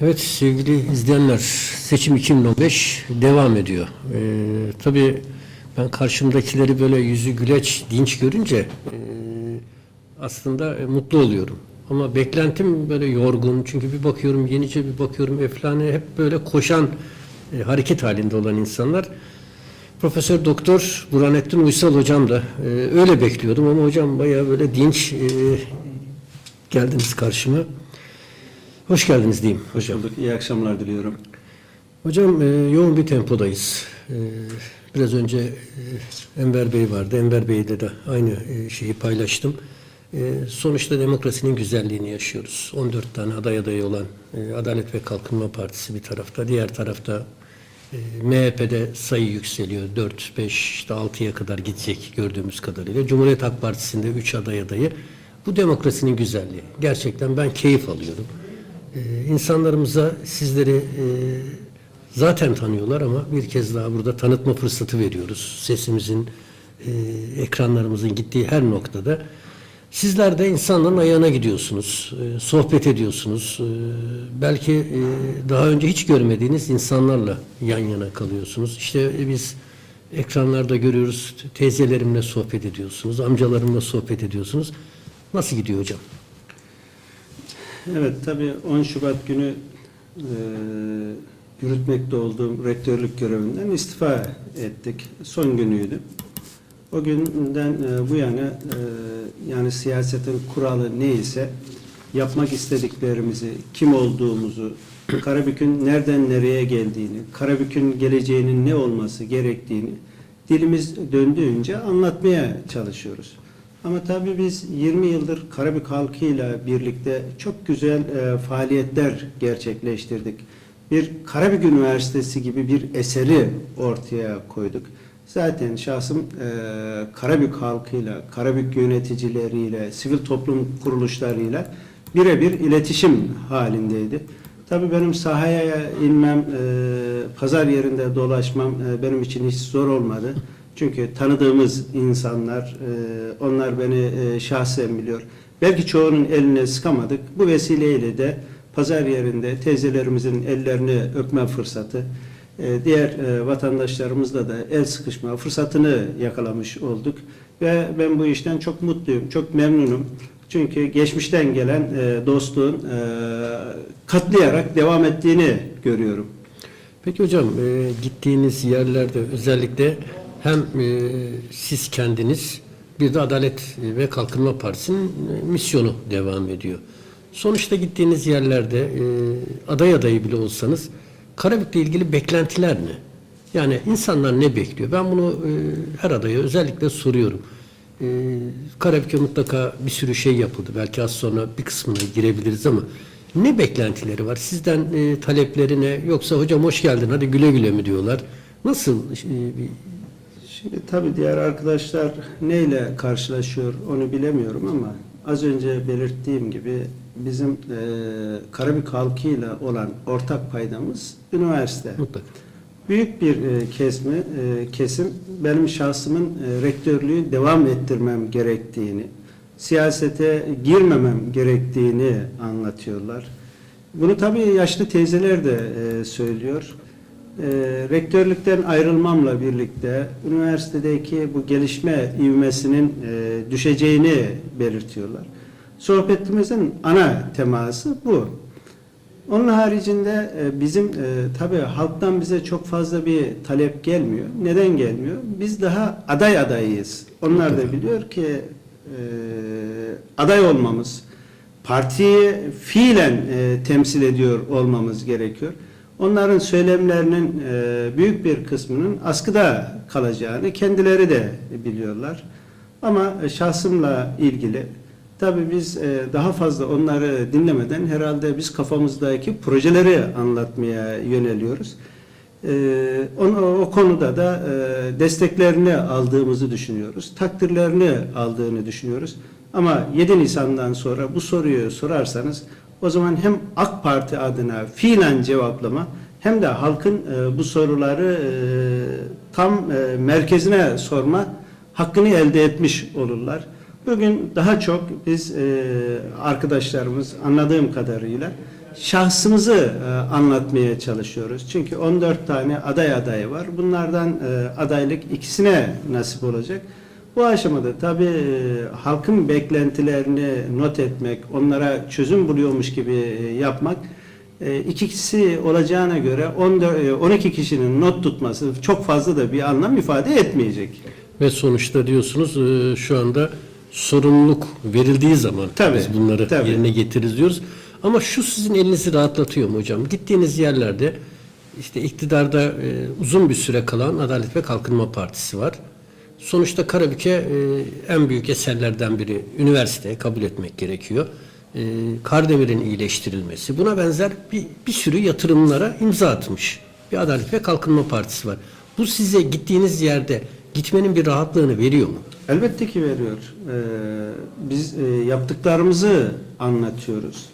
Evet sevgili izleyenler seçim 2015 devam ediyor. Ee, tabii ben karşımdakileri böyle yüzü güleç, dinç görünce e, aslında e, mutlu oluyorum. Ama beklentim böyle yorgun çünkü bir bakıyorum yenice bir bakıyorum eflane hep böyle koşan e, hareket halinde olan insanlar. Profesör Doktor Burhanettin Uysal hocam da e, öyle bekliyordum ama hocam bayağı böyle dinç e, geldiniz karşıma. Hoş geldiniz diyeyim hocam. bulduk. İyi akşamlar diliyorum. Hocam e, yoğun bir tempodayız. E, biraz önce e, Enver Bey vardı. Enver Bey'le de aynı e, şeyi paylaştım. E, sonuçta demokrasinin güzelliğini yaşıyoruz. 14 tane aday adayı olan e, Adalet ve Kalkınma Partisi bir tarafta. Diğer tarafta e, MHP'de sayı yükseliyor. 4, 5, işte 6'ya kadar gidecek gördüğümüz kadarıyla. Cumhuriyet Halk Partisi'nde 3 aday adayı. Bu demokrasinin güzelliği. Gerçekten ben keyif alıyorum. Ee, insanlarımıza sizleri e, zaten tanıyorlar ama bir kez daha burada tanıtma fırsatı veriyoruz. Sesimizin, e, ekranlarımızın gittiği her noktada. Sizler de insanların ayağına gidiyorsunuz, e, sohbet ediyorsunuz. E, belki e, daha önce hiç görmediğiniz insanlarla yan yana kalıyorsunuz. İşte e, biz ekranlarda görüyoruz, teyzelerimle sohbet ediyorsunuz, amcalarımla sohbet ediyorsunuz. Nasıl gidiyor hocam? Evet tabii 10 Şubat günü e, yürütmekte olduğum rektörlük görevinden istifa ettik. Son günüydü. O günden e, bu yana e, yani siyasetin kuralı neyse yapmak istediklerimizi, kim olduğumuzu, Karabük'ün nereden nereye geldiğini, Karabük'ün geleceğinin ne olması gerektiğini dilimiz döndüğünce anlatmaya çalışıyoruz. Ama tabii biz 20 yıldır Karabük halkıyla birlikte çok güzel e, faaliyetler gerçekleştirdik. Bir Karabük Üniversitesi gibi bir eseri ortaya koyduk. Zaten şahsım e, Karabük halkıyla, Karabük yöneticileriyle, sivil toplum kuruluşlarıyla birebir iletişim halindeydi. Tabii benim sahaya inmem, e, pazar yerinde dolaşmam e, benim için hiç zor olmadı. Çünkü tanıdığımız insanlar, e, onlar beni e, şahsen biliyor. Belki çoğunun eline sıkamadık. Bu vesileyle de pazar yerinde teyzelerimizin ellerini öpme fırsatı, e, diğer vatandaşlarımızla da el sıkışma fırsatını yakalamış olduk. Ve ben bu işten çok mutluyum, çok memnunum. Çünkü geçmişten gelen dostluğun katlayarak devam ettiğini görüyorum. Peki hocam gittiğiniz yerlerde özellikle hem e, siz kendiniz bir de Adalet ve Kalkınma Partisi'nin e, misyonu devam ediyor. Sonuçta gittiğiniz yerlerde e, aday adayı bile olsanız Karabük'le ilgili beklentiler ne? Yani insanlar ne bekliyor? Ben bunu e, her adaya özellikle soruyorum. E, Karabük'e mutlaka bir sürü şey yapıldı. Belki az sonra bir kısmına girebiliriz ama ne beklentileri var? Sizden e, talepleri ne? Yoksa hocam hoş geldin hadi güle güle mi diyorlar? Nasıl e, bir Şimdi tabii diğer arkadaşlar neyle karşılaşıyor onu bilemiyorum ama az önce belirttiğim gibi bizim e, Karabük halkıyla olan ortak paydamız üniversite. mutlaka? Büyük bir e, kesme, e, kesim benim şahsımın e, rektörlüğü devam ettirmem gerektiğini, siyasete girmemem gerektiğini anlatıyorlar. Bunu tabii yaşlı teyzeler de e, söylüyor. E, rektörlükten ayrılmamla birlikte üniversitedeki bu gelişme ivmesinin e, düşeceğini belirtiyorlar. Sohbetimizin ana teması bu. Onun haricinde e, bizim e, tabii halktan bize çok fazla bir talep gelmiyor. Neden gelmiyor? Biz daha aday adayıyız. Onlar da biliyor ki e, aday olmamız, partiyi fiilen e, temsil ediyor olmamız gerekiyor. Onların söylemlerinin e, büyük bir kısmının askıda kalacağını kendileri de biliyorlar. Ama şahsımla ilgili tabii biz e, daha fazla onları dinlemeden herhalde biz kafamızdaki projeleri anlatmaya yöneliyoruz. E, onu, o konuda da e, desteklerini aldığımızı düşünüyoruz. Takdirlerini aldığını düşünüyoruz. Ama 7 Nisan'dan sonra bu soruyu sorarsanız o zaman hem AK Parti adına fiilen cevaplama hem de halkın e, bu soruları e, tam e, merkezine sorma hakkını elde etmiş olurlar. Bugün daha çok biz e, arkadaşlarımız anladığım kadarıyla şahsımızı e, anlatmaya çalışıyoruz. Çünkü 14 tane aday adayı var. Bunlardan e, adaylık ikisine nasip olacak. Bu aşamada tabii e, halkın beklentilerini not etmek, onlara çözüm buluyormuş gibi e, yapmak e, ikisi olacağına göre 14, e, 12 kişinin not tutması çok fazla da bir anlam ifade etmeyecek. Ve sonuçta diyorsunuz şu anda sorumluluk verildiği zaman Tabii, biz bunları tabii. yerine getiririz diyoruz. Ama şu sizin elinizi rahatlatıyor mu hocam? Gittiğiniz yerlerde işte iktidarda uzun bir süre kalan Adalet ve Kalkınma Partisi var. Sonuçta Karabük'e e, en büyük eserlerden biri üniversite kabul etmek gerekiyor. E, Kardemir'in iyileştirilmesi buna benzer bir, bir sürü yatırımlara imza atmış. Bir Adalet ve Kalkınma Partisi var. Bu size gittiğiniz yerde gitmenin bir rahatlığını veriyor mu? Elbette ki veriyor. Ee, biz e, yaptıklarımızı anlatıyoruz.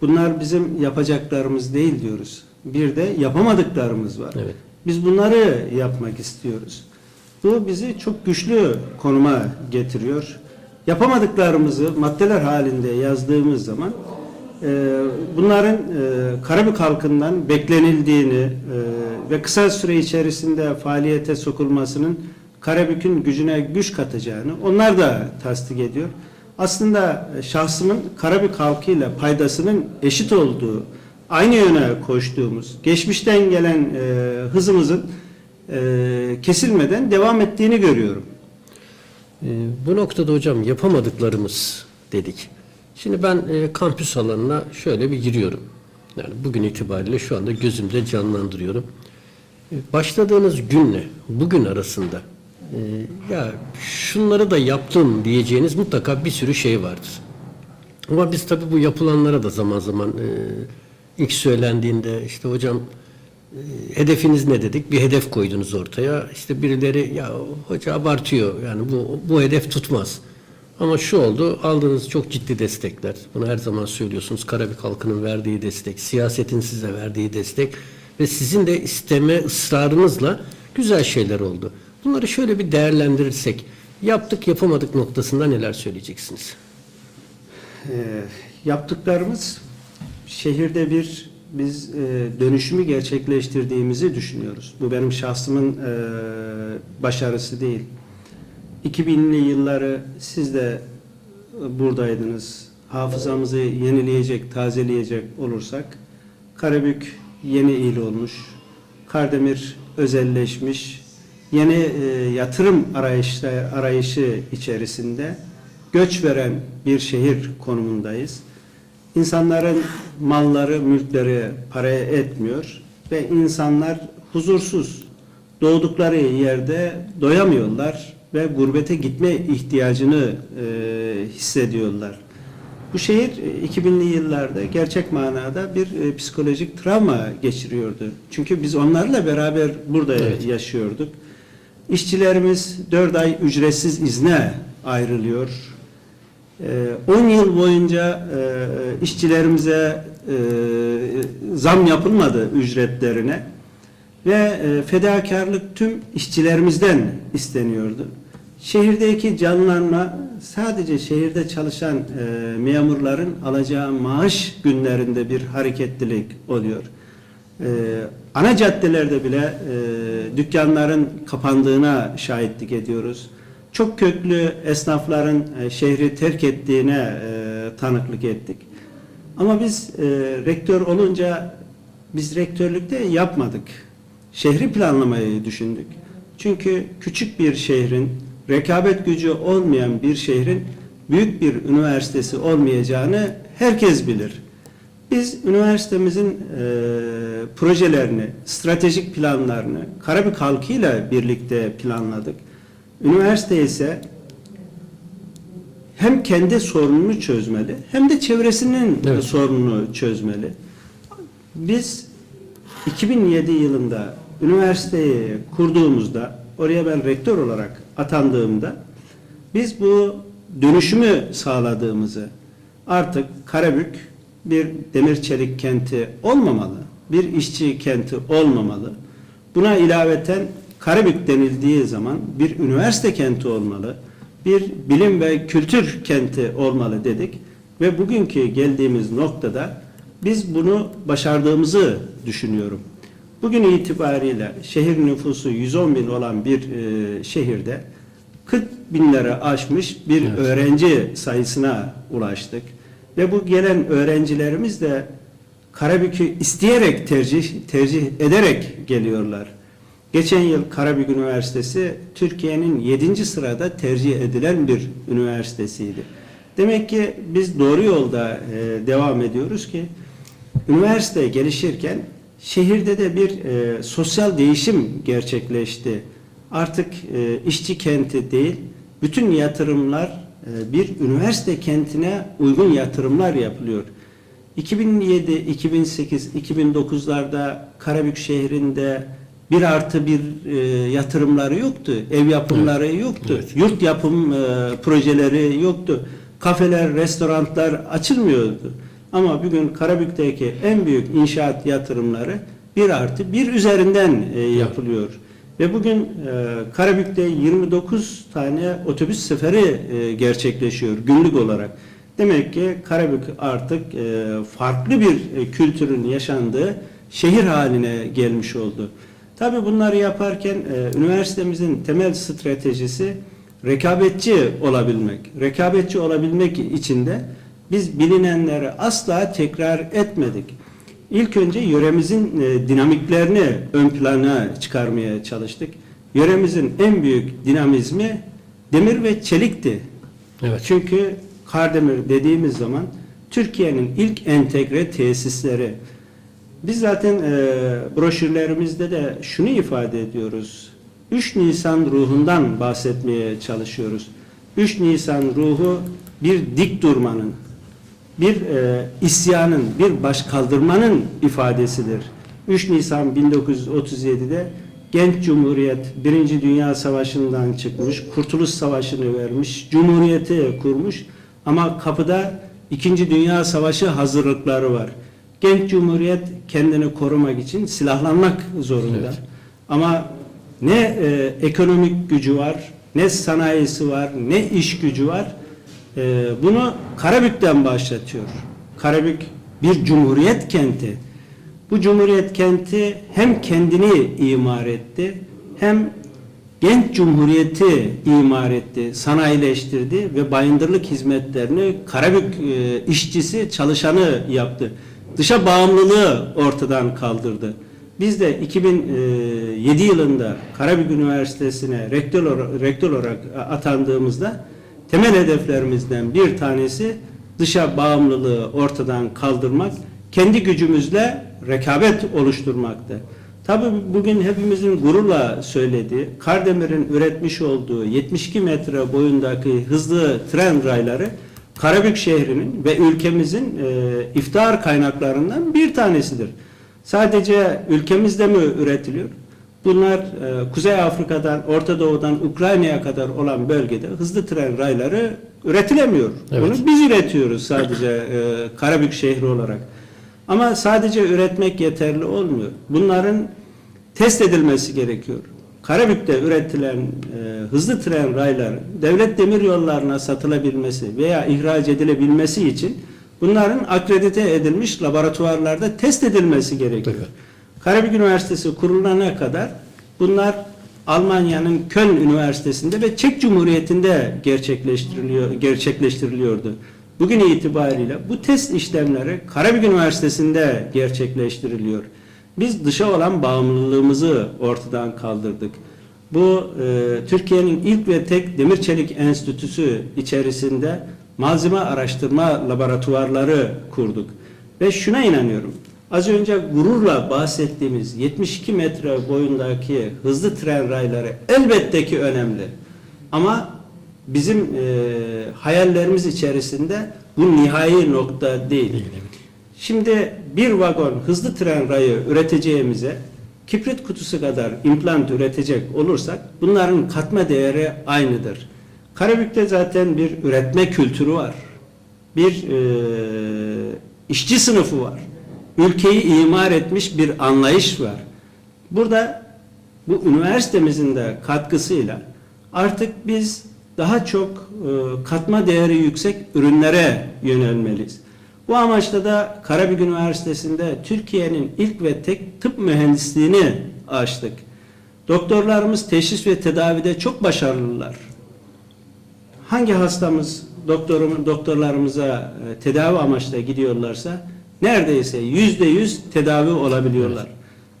Bunlar bizim yapacaklarımız değil diyoruz. Bir de yapamadıklarımız var. Evet. Biz bunları yapmak istiyoruz. Bu bizi çok güçlü konuma getiriyor. Yapamadıklarımızı maddeler halinde yazdığımız zaman e, bunların e, Karabük halkından beklenildiğini e, ve kısa süre içerisinde faaliyete sokulmasının Karabük'ün gücüne güç katacağını onlar da tasdik ediyor. Aslında şahsımın Karabük halkıyla paydasının eşit olduğu, aynı yöne koştuğumuz, geçmişten gelen e, hızımızın e, kesilmeden devam ettiğini görüyorum. Ee, Bu noktada hocam yapamadıklarımız dedik. Şimdi ben e, kampüs alanına şöyle bir giriyorum. Yani bugün itibariyle şu anda gözümde canlandırıyorum. E, Başladığınız günle bugün arasında e, ya şunları da yaptım diyeceğiniz mutlaka bir sürü şey vardır. Ama biz tabii bu yapılanlara da zaman zaman e, ilk söylendiğinde işte hocam e, hedefiniz ne dedik? Bir hedef koydunuz ortaya. İşte birileri ya hoca abartıyor. Yani bu bu hedef tutmaz. Ama şu oldu. Aldığınız çok ciddi destekler. Bunu her zaman söylüyorsunuz. Karabük halkının verdiği destek, siyasetin size verdiği destek ve sizin de isteme ısrarınızla güzel şeyler oldu. Bunları şöyle bir değerlendirirsek yaptık yapamadık noktasında neler söyleyeceksiniz? E, yaptıklarımız şehirde bir biz e, dönüşümü gerçekleştirdiğimizi düşünüyoruz. Bu benim şahsımın e, başarısı değil. 2000'li yılları siz de buradaydınız. Hafızamızı yenileyecek, tazeleyecek olursak Karabük yeni il olmuş. Kardemir özelleşmiş. Yeni e, yatırım arayışı, arayışı içerisinde göç veren bir şehir konumundayız. İnsanların malları, mülkleri paraya etmiyor ve insanlar huzursuz. Doğdukları yerde doyamıyorlar ve gurbete gitme ihtiyacını e, hissediyorlar. Bu şehir e, 2000'li yıllarda gerçek manada bir e, psikolojik travma geçiriyordu. Çünkü biz onlarla beraber burada Evet. yaşıyorduk. İşçilerimiz 4 ay ücretsiz izne ayrılıyor. Ee, 10 yıl boyunca e, işçilerimize e, zam yapılmadı ücretlerine ve e, fedakarlık tüm işçilerimizden isteniyordu. Şehirdeki canlanma sadece şehirde çalışan memurların alacağı maaş günlerinde bir hareketlilik oluyor. Ana caddelerde bile dükkanların kapandığına şahitlik ediyoruz. Çok köklü esnafların e, şehri terk ettiğine e, tanıklık ettik. Ama biz e, rektör olunca biz rektörlükte yapmadık. Şehri planlamayı düşündük. Çünkü küçük bir şehrin, rekabet gücü olmayan bir şehrin büyük bir üniversitesi olmayacağını herkes bilir. Biz üniversitemizin e, projelerini, stratejik planlarını Karabük halkıyla birlikte planladık. Üniversite ise hem kendi sorununu çözmeli hem de çevresinin Evet. sorununu çözmeli. Biz 2007 yılında üniversiteyi kurduğumuzda oraya ben rektör olarak atandığımda biz bu dönüşümü sağladığımızı artık Karabük bir demir çelik kenti olmamalı, bir işçi kenti olmamalı. Buna ilaveten Karabük denildiği zaman bir üniversite kenti olmalı, bir bilim ve kültür kenti olmalı dedik ve bugünkü geldiğimiz noktada Biz bunu başardığımızı düşünüyorum. Bugün itibariyle şehir nüfusu 110 bin olan bir e, şehirde 40 binlere aşmış bir Evet. öğrenci sayısına ulaştık. Ve bu gelen öğrencilerimiz de Karabük'ü isteyerek tercih tercih ederek geliyorlar. Geçen yıl Karabük Üniversitesi Türkiye'nin 7. sırada tercih edilen bir üniversitesiydi. Demek ki biz doğru yolda e, devam ediyoruz ki üniversite gelişirken şehirde de bir e, sosyal değişim gerçekleşti. Artık e, işçi kenti değil, bütün yatırımlar e, bir üniversite kentine uygun yatırımlar yapılıyor. 2007, 2008, 2009'larda Karabük şehrinde bir artı bir e, yatırımları yoktu. Ev yapımları yoktu. Evet. Yurt yapım e, projeleri yoktu. Kafeler, restoranlar açılmıyordu. Ama bugün Karabük'teki en büyük inşaat yatırımları bir artı bir üzerinden e, yapılıyor. Ve bugün e, Karabük'te 29 tane otobüs seferi e, gerçekleşiyor günlük olarak. Demek ki Karabük artık e, farklı bir e, kültürün yaşandığı şehir haline gelmiş oldu. Tabii bunları yaparken e, üniversitemizin temel stratejisi rekabetçi olabilmek. Rekabetçi olabilmek için de biz bilinenleri asla tekrar etmedik. İlk önce yöremizin e, dinamiklerini ön plana çıkarmaya çalıştık. Yöremizin en büyük dinamizmi demir ve çelikti. Evet. Çünkü Kardemir dediğimiz zaman Türkiye'nin ilk entegre tesisleri. Biz zaten e, broşürlerimizde de şunu ifade ediyoruz. 3 Nisan ruhundan bahsetmeye çalışıyoruz. 3 Nisan ruhu bir dik durmanın, bir e, isyanın, bir baş kaldırmanın ifadesidir. 3 Nisan 1937'de Genç Cumhuriyet 1. Dünya Savaşı'ndan çıkmış, Kurtuluş Savaşı'nı vermiş, Cumhuriyeti kurmuş ama kapıda 2. Dünya Savaşı hazırlıkları var. Genç Cumhuriyet kendini korumak için silahlanmak zorunda. Evet. Ama ne e, ekonomik gücü var, ne sanayisi var, ne iş gücü var. E, bunu Karabük'ten başlatıyor. Karabük bir cumhuriyet kenti. Bu cumhuriyet kenti hem kendini imar etti, hem genç cumhuriyeti imar etti, sanayileştirdi ve bayındırlık hizmetlerini Karabük e, işçisi, çalışanı yaptı. Dışa bağımlılığı ortadan kaldırdı. Biz de 2007 yılında Karabük Üniversitesi'ne rektör, olarak- rektör olarak atandığımızda temel hedeflerimizden bir tanesi dışa bağımlılığı ortadan kaldırmak, kendi gücümüzle rekabet oluşturmaktı. Tabii bugün hepimizin gururla söylediği, Kardemir'in üretmiş olduğu 72 metre boyundaki hızlı tren rayları Karabük şehrinin ve ülkemizin e, iftihar kaynaklarından bir tanesidir. Sadece ülkemizde mi üretiliyor? Bunlar e, Kuzey Afrika'dan, Orta Doğu'dan Ukrayna'ya kadar olan bölgede hızlı tren rayları üretilemiyor. Evet. Bunu biz üretiyoruz sadece e, Karabük şehri olarak. Ama sadece üretmek yeterli olmuyor. Bunların test edilmesi gerekiyor. Karabük'te üretilen e, hızlı tren rayları devlet demir yollarına satılabilmesi veya ihraç edilebilmesi için bunların akredite edilmiş laboratuvarlarda test edilmesi gerekiyor. Evet. Karabük Üniversitesi kurulana kadar bunlar Almanya'nın Köln Üniversitesi'nde ve Çek Cumhuriyeti'nde gerçekleştiriliyor, gerçekleştiriliyordu. Bugün itibariyle bu test işlemleri Karabük Üniversitesi'nde gerçekleştiriliyor. Biz dışa olan bağımlılığımızı ortadan kaldırdık. Bu e, Türkiye'nin ilk ve tek Demir Çelik Enstitüsü içerisinde malzeme araştırma laboratuvarları kurduk. Ve şuna inanıyorum. Az önce gururla bahsettiğimiz 72 metre boyundaki hızlı tren rayları elbette ki önemli. Ama bizim e, hayallerimiz içerisinde bu nihai nokta değil. Şimdi bir vagon hızlı tren rayı üreteceğimize kibrit kutusu kadar implant üretecek olursak bunların katma değeri aynıdır. Karabük'te zaten bir üretme kültürü var. Bir e, işçi sınıfı var. Ülkeyi imar etmiş bir anlayış var. Burada bu üniversitemizin de katkısıyla artık biz daha çok e, katma değeri yüksek ürünlere yönelmeliyiz. Bu amaçla da Karabük Üniversitesi'nde Türkiye'nin ilk ve tek tıp mühendisliğini açtık. Doktorlarımız teşhis ve tedavide çok başarılılar. Hangi hastamız doktorum, doktorlarımıza e, tedavi amaçla gidiyorlarsa neredeyse yüzde yüz tedavi olabiliyorlar.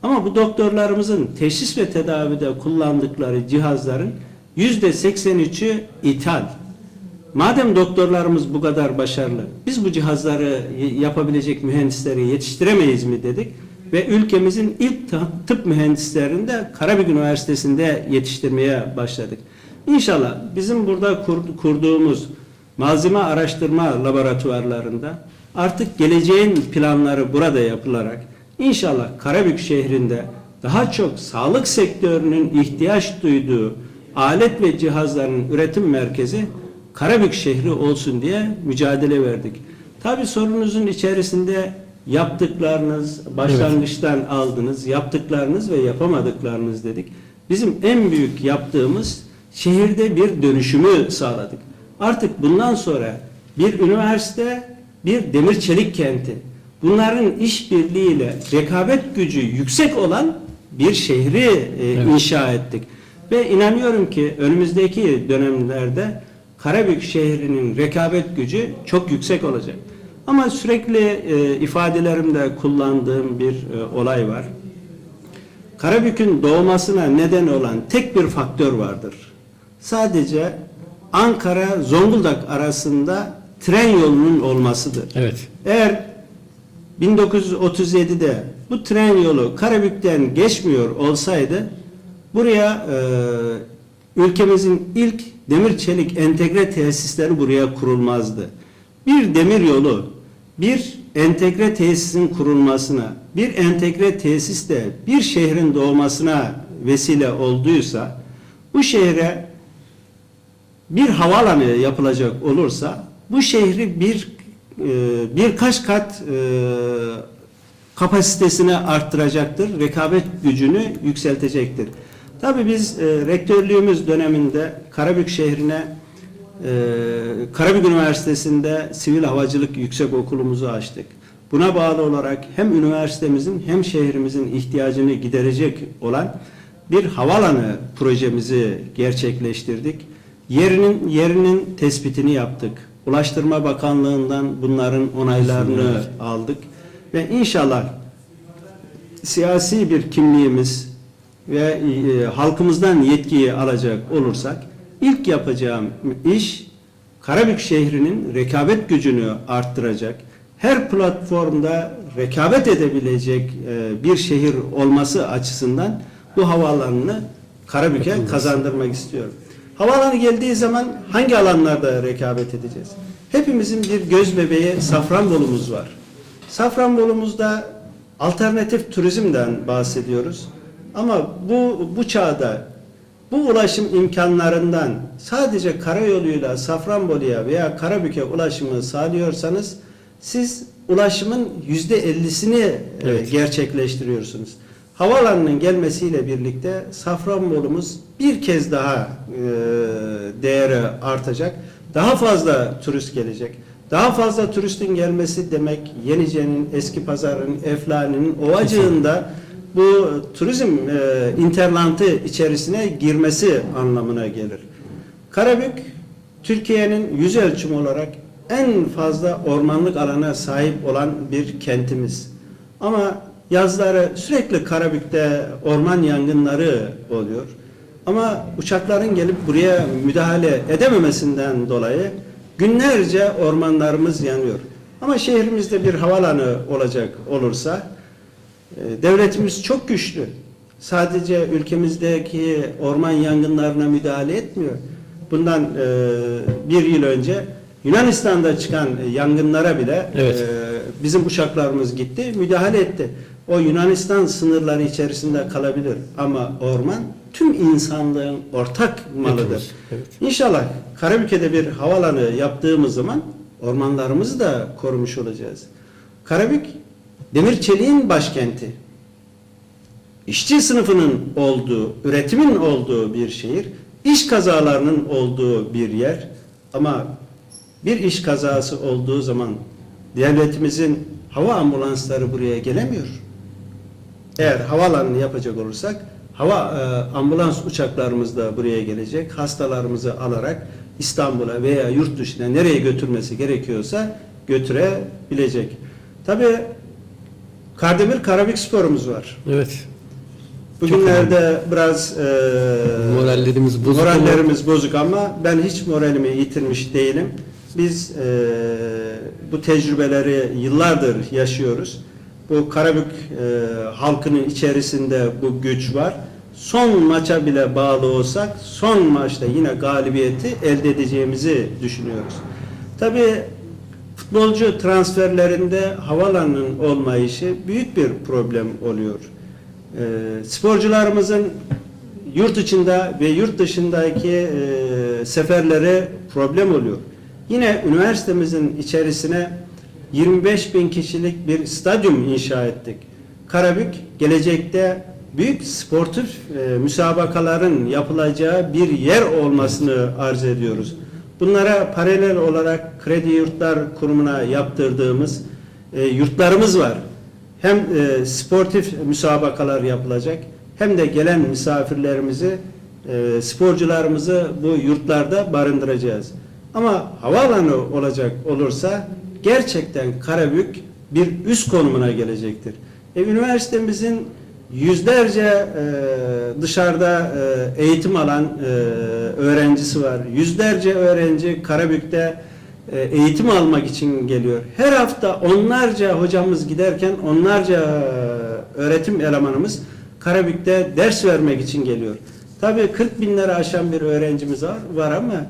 Ama bu doktorlarımızın teşhis ve tedavide kullandıkları cihazların yüzde 83'ü ithal. Madem doktorlarımız bu kadar başarılı, biz bu cihazları yapabilecek mühendisleri yetiştiremeyiz mi dedik ve ülkemizin ilk tıp- mühendislerini de Karabük Üniversitesi'nde yetiştirmeye başladık. İnşallah bizim burada kur- kurduğumuz malzeme araştırma laboratuvarlarında artık geleceğin planları burada yapılarak inşallah Karabük şehrinde daha çok sağlık sektörünün ihtiyaç duyduğu alet ve cihazların üretim merkezi Karabük şehri olsun diye mücadele verdik. Tabi sorunuzun içerisinde yaptıklarınız, başlangıçtan aldınız, yaptıklarınız ve yapamadıklarınız dedik. Bizim en büyük yaptığımız şehirde bir dönüşümü sağladık. Artık bundan sonra bir üniversite, bir demir çelik kenti, bunların işbirliğiyle rekabet gücü yüksek olan bir şehri e, Evet. inşa ettik. Ve inanıyorum ki önümüzdeki dönemlerde Karabük şehrinin rekabet gücü çok yüksek olacak. Ama sürekli e, ifadelerimde kullandığım bir e, olay var. Karabük'ün doğmasına neden olan tek bir faktör vardır. Sadece Ankara Zonguldak arasında tren yolunun olmasıdır. Evet. Eğer 1937'de bu tren yolu Karabük'ten geçmiyor olsaydı buraya e, ülkemizin ilk demir çelik entegre tesisleri buraya kurulmazdı. Bir demir yolu bir entegre tesisin kurulmasına, bir entegre tesis de bir şehrin doğmasına vesile olduysa bu şehre bir havaalanı yapılacak olursa bu şehri bir e, birkaç kat e, kapasitesini arttıracaktır. Rekabet gücünü yükseltecektir. Tabii biz e, rektörlüğümüz döneminde Karabük şehrine e, Karabük Üniversitesi'nde Sivil Havacılık Yüksek Okulumuzu açtık. Buna bağlı olarak hem üniversitemizin hem şehrimizin ihtiyacını giderecek olan bir havaalanı projemizi gerçekleştirdik. Yerinin yerinin tespitini yaptık. Ulaştırma Bakanlığı'ndan bunların onaylarını aldık ve inşallah siyasi bir kimliğimiz ve e, halkımızdan yetkiyi alacak olursak ilk yapacağım iş Karabük şehrinin rekabet gücünü arttıracak, her platformda rekabet edebilecek e, bir şehir olması açısından bu havaalanını Karabük'e kazandırmak istiyorum. Havaalanı geldiği zaman hangi alanlarda rekabet edeceğiz? Hepimizin bir göz bebeği Safranbolumuz var. Safranbolumuzda alternatif turizmden bahsediyoruz. Ama bu bu çağda bu ulaşım imkanlarından sadece karayoluyla Safranbolu'ya veya Karabük'e ulaşımı sağlıyorsanız siz ulaşımın yüzde ellisini e, Evet. gerçekleştiriyorsunuz. Havaalanının gelmesiyle birlikte Safranbolumuz bir kez daha e, değeri artacak. Daha fazla turist gelecek. Daha fazla turistin gelmesi demek Yenice'nin, Eski Pazar'ın, Eflani'nin, Ovacık'ında bu turizm e, interlantı içerisine girmesi anlamına gelir. Karabük Türkiye'nin yüz ölçümü olarak en fazla ormanlık alana sahip olan bir kentimiz. Ama yazları sürekli Karabük'te orman yangınları oluyor. Ama uçakların gelip buraya müdahale edememesinden dolayı günlerce ormanlarımız yanıyor. Ama şehrimizde bir havalanı olacak olursa Devletimiz çok güçlü. Sadece ülkemizdeki orman yangınlarına müdahale etmiyor. Bundan e, bir yıl önce Yunanistan'da çıkan yangınlara bile Evet. e, bizim uçaklarımız gitti, müdahale etti. O Yunanistan sınırları içerisinde kalabilir ama orman tüm insanlığın ortak malıdır. Evet. İnşallah Karabük'e bir havalanı yaptığımız zaman ormanlarımızı da korumuş olacağız. Karabük demir çeliğin başkenti. İşçi sınıfının olduğu, üretimin olduğu bir şehir, iş kazalarının olduğu bir yer ama bir iş kazası olduğu zaman devletimizin hava ambulansları buraya gelemiyor. Eğer havaalanını yapacak olursak hava e, ambulans uçaklarımız da buraya gelecek. Hastalarımızı alarak İstanbul'a veya yurt dışına nereye götürmesi gerekiyorsa götürebilecek. Tabii Kardemir Karabük sporumuz var. Evet. Bugünlerde biraz e, Morallerimiz bozuk ama- morallerimiz bozuk ama ben hiç moralimi yitirmiş değilim. Biz e, bu tecrübeleri yıllardır yaşıyoruz. Bu Karabük e, halkının içerisinde bu güç var. Son maça bile bağlı olsak son maçta yine galibiyeti elde edeceğimizi düşünüyoruz. Tabii futbolcu transferlerinde havalanın olmayışı büyük bir problem oluyor. E, sporcularımızın yurt içinde ve yurt dışındaki e, seferleri problem oluyor. Yine üniversitemizin içerisine 25 bin kişilik bir stadyum inşa ettik. Karabük gelecekte büyük sportif e, müsabakaların yapılacağı bir yer olmasını arz ediyoruz. Bunlara paralel olarak Kredi Yurtlar Kurumu'na yaptırdığımız e, yurtlarımız var hem e, sportif müsabakalar yapılacak hem de gelen misafirlerimizi e, sporcularımızı bu yurtlarda barındıracağız. Ama havaalanı olacak olursa gerçekten Karabük bir üst konumuna gelecektir. E, üniversitemizin yüzlerce e, dışarıda e, eğitim alan e, öğrencisi var. Yüzlerce öğrenci Karabük'te e, eğitim almak için geliyor. Her hafta onlarca hocamız giderken onlarca e, öğretim elemanımız Karabük'te ders vermek için geliyor. Tabii 40 binleri aşan bir öğrencimiz var, var ama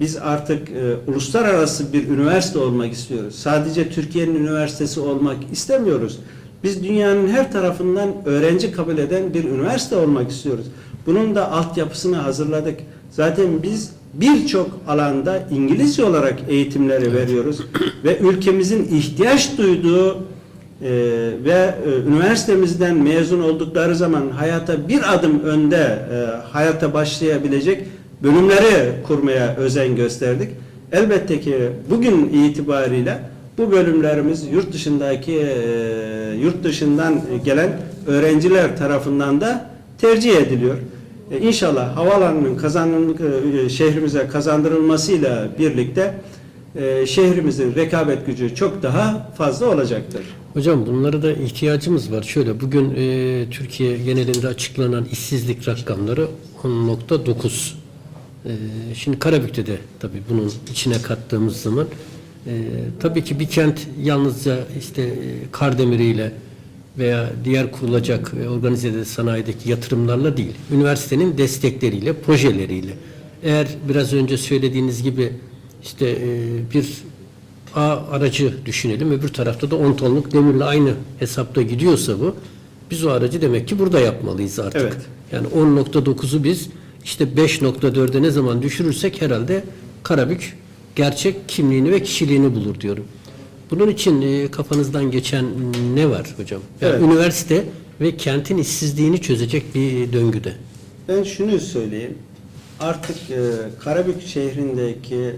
biz artık e, uluslararası bir üniversite olmak istiyoruz. Sadece Türkiye'nin üniversitesi olmak istemiyoruz. Biz dünyanın her tarafından öğrenci kabul eden bir üniversite olmak istiyoruz. Bunun da altyapısını hazırladık. Zaten biz birçok alanda İngilizce olarak eğitimleri veriyoruz ve ülkemizin ihtiyaç duyduğu e, ve e, üniversitemizden mezun oldukları zaman hayata bir adım önde e, hayata başlayabilecek bölümleri kurmaya özen gösterdik. Elbette ki bugün itibariyle bu bölümlerimiz yurt dışındaki e, yurt dışından gelen öğrenciler tarafından da tercih ediliyor. E, İnşallah havaalanının kazanın, e, şehrimize kazandırılmasıyla birlikte e, şehrimizin rekabet gücü çok daha fazla olacaktır. Hocam bunlara da ihtiyacımız var. Şöyle bugün e, Türkiye genelinde açıklanan işsizlik rakamları 10.9. E, şimdi Karabük'te de tabii bunun içine kattığımız zaman e, tabii ki bir kent yalnızca işte e, Kardemir'iyle veya diğer kurulacak e, organize sanayideki yatırımlarla değil, üniversitenin destekleriyle, projeleriyle. Eğer biraz önce söylediğiniz gibi işte e, bir A aracı düşünelim. Öbür tarafta da 10 tonluk demirle aynı hesapta gidiyorsa bu biz o aracı demek ki burada yapmalıyız artık. Evet. Yani 10.9'u biz işte 5.4'e ne zaman düşürürsek herhalde Karabük gerçek kimliğini ve kişiliğini bulur diyorum. Bunun için e, kafanızdan geçen ne var hocam? Yani Evet. üniversite ve kentin işsizliğini çözecek bir döngüde. Ben şunu söyleyeyim. Artık e, Karabük şehrindeki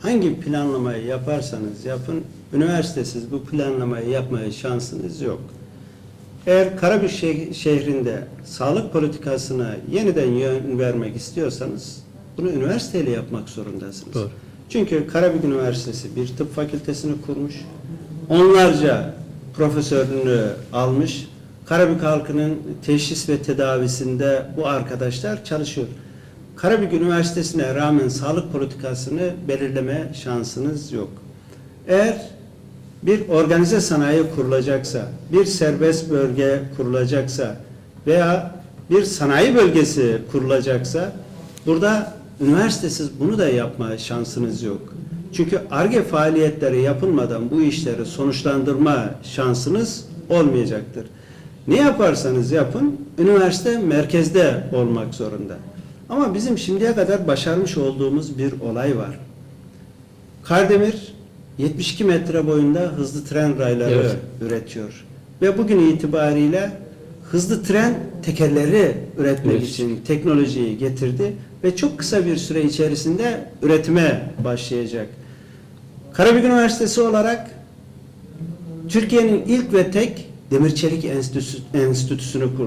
hangi planlamayı yaparsanız yapın, üniversitesiz bu planlamayı yapmaya şansınız yok. Eğer Karabük şeh- şehrinde sağlık politikasına yeniden yön vermek istiyorsanız bunu üniversiteyle yapmak zorundasınız. Doğru. Çünkü Karabük Üniversitesi bir tıp fakültesini kurmuş. Onlarca profesörünü almış. Karabük halkının teşhis ve tedavisinde bu arkadaşlar çalışıyor. Karabük Üniversitesi'ne rağmen sağlık politikasını belirleme şansınız yok. Eğer bir organize sanayi kurulacaksa, bir serbest bölge kurulacaksa veya bir sanayi bölgesi kurulacaksa burada üniversitesiz bunu da yapma şansınız yok. Çünkü ARGE faaliyetleri yapılmadan bu işleri sonuçlandırma şansınız olmayacaktır. Ne yaparsanız yapın, üniversite merkezde olmak zorunda. Ama bizim şimdiye kadar başarmış olduğumuz bir olay var. Kardemir 72 metre boyunda hızlı tren rayları Evet. üretiyor. Ve bugün itibariyle hızlı tren tekerleri üretmek Evet. için teknolojiyi getirdi ve çok kısa bir süre içerisinde üretime başlayacak. Karabük Üniversitesi olarak Türkiye'nin ilk ve tek demir çelik enstitüsü, enstitüsünü kurdu.